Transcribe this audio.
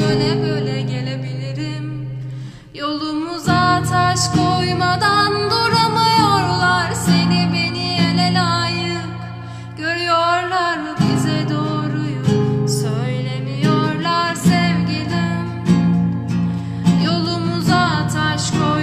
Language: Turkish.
böyle böyle gelebilirim. Yolumuza taş koymadan duramıyorlar Seni beni ele layık görüyorlar bize doğruyu Söylemiyorlar sevgilim. Yolumuza taş koy